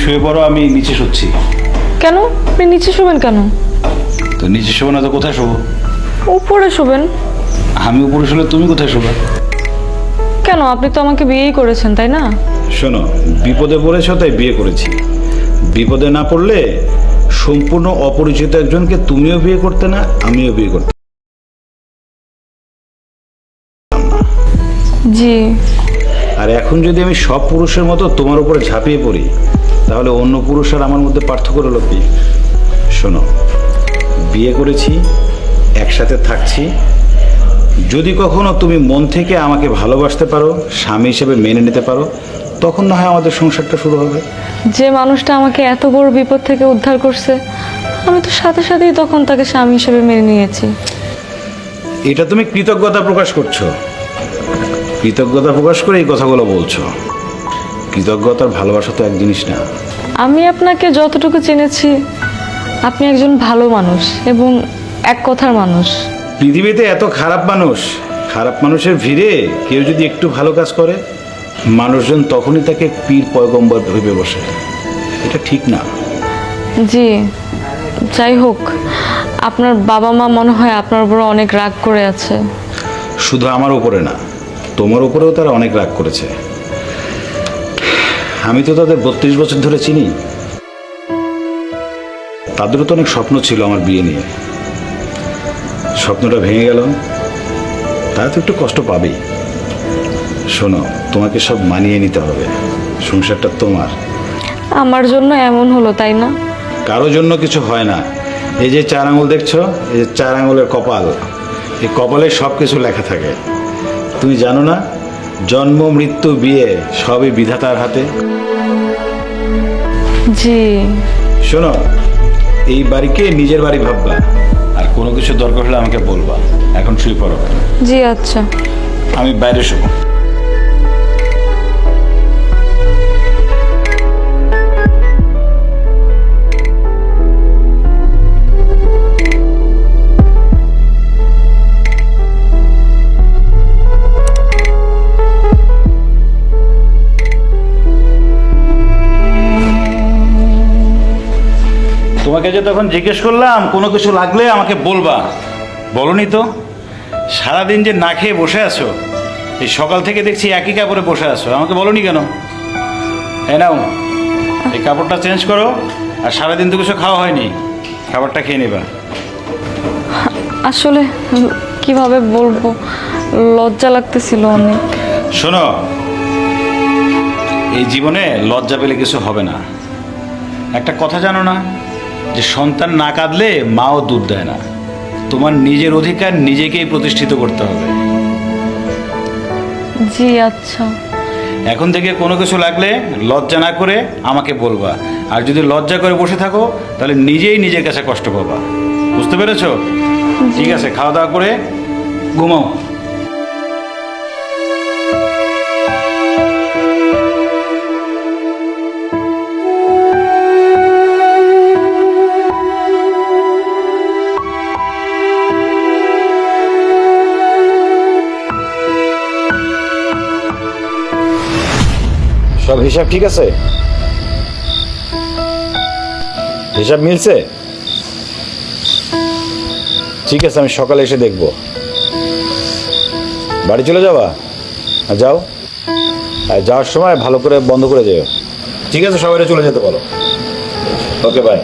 শুয়ে পড়ো আমি নিচে শুচ্ছি। কেন? আপনি নিচে শোবেন কেন? তো নিচে শোবো না তো কোথায় শোবো? উপরে শোবেন। আমি উপরে শুলে তুমি কোথায় শোবে? কেন? আপনি তো আমাকে বিয়েই করেছেন তাই না? শোনো বিপদে পড়েছো তাই বিয়ে করেছি। বিপদে না পড়লে সম্পূর্ণ অপরিচিত একজনকে তুমিও বিয়ে করতে না আমিও বিয়ে করতে জি। আর এখন যদি আমি সব পুরুষের মতো তোমার উপরে ঝাঁপিয়ে পড়ি তাহলে অন্য পুরুষ আর আমার মধ্যে পার্থক্য রইল কি? শোনো বিয়ে করেছি একসাথে থাকছি। যদি কখনো তুমি মন থেকে আমাকে ভালোবাসতে পারো স্বামী হিসেবে মেনে নিতে পারো তখন না হয় আমাদের সংসারটা শুরু হবে। যে মানুষটা আমাকে এত বড় বিপদ থেকে উদ্ধার করছে আমি তো সাথে সাথেই তখন তাকে স্বামী হিসেবে মেনে নিয়েছি। এটা তুমি কৃতজ্ঞতা প্রকাশ করছ। কৃতজ্ঞতা প্রকাশ করে এই কথাগুলো বলছো। কৃতজ্ঞতার ভালোবাসা তো এক জিনিস না। আমি আপনাকে যতটুকু চিনেছি আপনি একজন ভালো মানুষ এবং এক কথার মানুষ। পৃথিবীতে এত খারাপ মানুষ খারাপ মানুষের ভিড়ে কেউ যদি একটু ভালো কাজ করে মানুষজন তখনই তাকে পীর পয়গম্বর ভেবে বসে। এটা ঠিক না। জি যাই হোক আপনার বাবা মা মনে হয় আপনার উপর অনেক রাগ করে আছে। শুধু আমার উপরে না। তোমার উপরেও তারা অনেক রাগ করেছে। আমি তো তাদের বত্রিশ বছর ধরে চিনি। তাদেরও তো অনেক স্বপ্ন ছিল আমার বিয়ে নিয়ে। স্বপ্নটা ভেঙে গেল। তারা তো একটু কষ্ট পাবেই। শোনো তোমাকে সব মানিয়ে নিতে হবে। সংসারটা তোমার। আমার জন্য এমন হলো তাই না? কারও জন্য কিছু হয় না। এই যে চার আঙুল দেখছ এই যে চার আঙুলের কপাল এই কপালে সব কিছু লেখা থাকে। তুমি জানো না জন্ম মৃত্যু বিয়ে সবই বিধাতার হাতে? জি। শোনো এই বাড়িকে নিজের বাড়ি ভাববা আর কোনো কিছু দরকার হলে আমাকে বলবা। এখন শুয়ে পড়ো। জি আচ্ছা। আমি বাইরে শোবো। তোমাকে যে তখন জিজ্ঞেস করলাম কোনো কিছু লাগলে আমাকে বলবা। বলনি তো। সারাদিন যে না খেয়ে বসে আছো এই সকাল থেকে দেখছি একই কাপড়ে বসে আছো। আমাকে বলনি কেন? এই নাও এই কাপড়টা চেঞ্জ করো আর সারাদিন তো কিছু খাওয়া হয়নি। খাবারটা খেয়ে নেবা। আসলে কীভাবে বলব? লজ্জা লাগতেছিল অনেক। শোনো এই জীবনে লজ্জা পেলে কিছু হবে না। একটা কথা জানো না যে সন্তান না কাঁদলে মাও দুধ দেয় না। তোমার নিজের অধিকার নিজেকেই প্রতিষ্ঠিত করতে হবে। জি আচ্ছা। এখন থেকে কোনো কিছু লাগলে লজ্জা না করে আমাকে বলবা। আর যদি লজ্জা করে বসে থাকো তাহলে নিজেই নিজের কাছে কষ্ট পাবা। বুঝতে পেরেছ? ঠিক আছে খাওয়া দাওয়া করে ঘুমাও। সব হিসাব ঠিক আছে? হিসাব মিলছে? ঠিক আছে, আমি সকালে এসে দেখব। বাড়ি চলে যাবা? যাও। আর যাওয়ার সময় ভালো করে বন্ধ করে যেও। ঠিক আছে সবাই চলে যেতে বলো। Okay bye